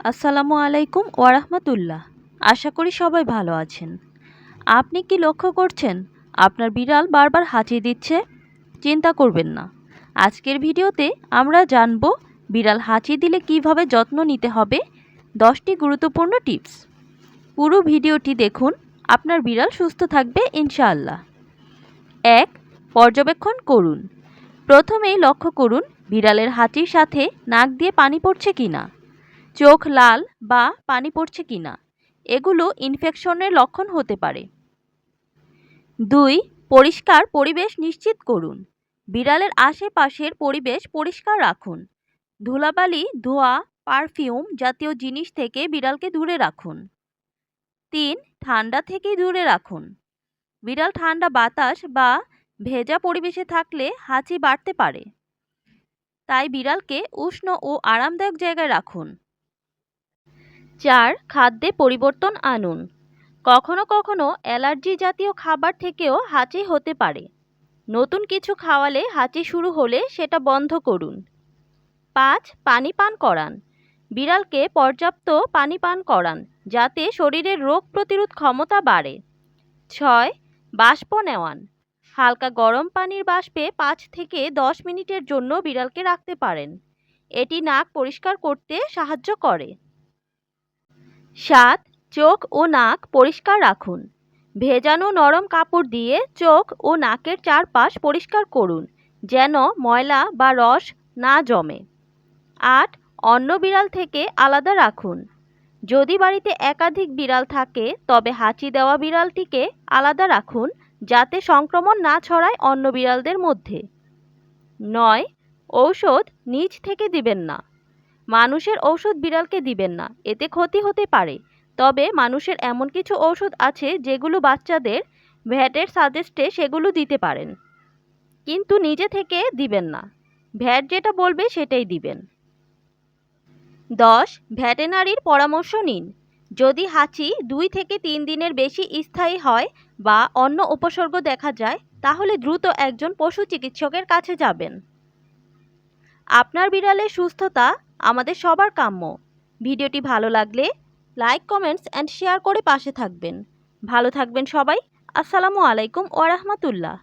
আসসালামু আলাইকুম ওয়ারাহমাতুল্লাহ। আশা করি সবাই ভালো আছেন। আপনি কি লক্ষ্য করছেন? আপনার বিড়াল বারবার হাঁচি দিচ্ছে? চিন্তা করবেন না। আজকের ভিডিওতে আমরা জানব বিড়াল হাঁচি দিলে কীভাবে যত্ন নিতে হবে? দশটি গুরুত্বপূর্ণ টিপস। পুরো ভিডিওটি দেখুন, আপনার বিড়াল সুস্থ থাকবে ইনশাআল্লাহ। এক, পর্যবেক্ষণ করুন। প্রথমেই লক্ষ্য করুন বিড়ালের হাঁচির সাথে নাক দিয়ে পানি পড়ছে কিনা। চোখ লাল বা পানি পড়ছে কিনা এগুলো ইনফেকশনের লক্ষণ হতে পারে। দুই, পরিষ্কার পরিবেশ নিশ্চিত করুন। বিড়ালের আশেপাশের পরিবেশ পরিষ্কার রাখুন। ধুলাবালি, ধোয়া, পারফিউম জাতীয় জিনিস থেকে বিড়ালকে দূরে রাখুন। তিন, ঠান্ডা থেকে দূরে রাখুন। বিড়াল ঠান্ডা বাতাস বা ভেজা পরিবেশে থাকলে হাঁচি বাড়তে পারে। তাই বিড়ালকে উষ্ণ ও আরামদায়ক জায়গায় রাখুন। চার খাদ্যে পরিবর্তন আনুন। কখনো কখনো অ্যালার্জি জাতীয় খাবার থেকেও হাঁচি হতে পারে। নতুন কিছু খাওয়ালে হাঁচি শুরু হলে সেটা বন্ধ করুন। পাঁচ, পানি পান করান। বিড়ালকে পর্যাপ্ত পানি পান করান যাতে শরীরের রোগ প্রতিরোধ ক্ষমতা বাড়ে। ছয়, বাষ্প নেওয়ান। হালকা গরম পানির বাষ্পে পাঁচ থেকে দশ মিনিটের জন্য বিড়ালকে রাখতে পারেন। এটি নাক পরিষ্কার করতে সাহায্য করে। সাত, চোখ ও নাক পরিষ্কার রাখুন। ভেজানো নরম কাপড় দিয়ে চোখ ও নাকের চারপাশ পরিষ্কার করুন, যেন ময়লা বা রস না জমে। আট, অন্য বিড়াল থেকে আলাদা রাখুন। যদি বাড়িতে একাধিক বিড়াল থাকে, তবে হাঁচি দেওয়া বিড়ালটিকে আলাদা রাখুন, যাতে সংক্রমণ না ছড়ায় অন্য বিড়ালদের মধ্যে। নয়, ঔষধ নিজ থেকে দিবেন না। মানুষের ঔষধ বিড়ালকে দিবেন না, এতে ক্ষতি হতে পারে। তবে মানুষের এমন কিছু ঔষধ আছে যেগুলো বাচ্চাদের ভ্যাটের সাজেস্টে সেগুলো দিতে পারেন। কিন্তু নিজে থেকে দিবেন না। ভ্যাট যেটা বলবে সেটাই দিবেন। দশ, ভ্যাটেনারির পরামর্শ নিন। যদি হাঁচি দুই থেকে তিন দিনের বেশি স্থায়ী হয় বা অন্য উপসর্গ দেখা যায়, তাহলে দ্রুত একজন পশু চিকিৎসকের কাছে যাবেন। আপনার বিড়ালের সুস্থতা আমাদের সবার কাম্য। ভিডিওটি ভালো লাগলে লাইক, কমেন্টস অ্যান্ড শেয়ার করে পাশে থাকবেন। ভালো থাকবেন সবাই। আসসালামু আলাইকুম ওয়া রাহমাতুল্লাহ।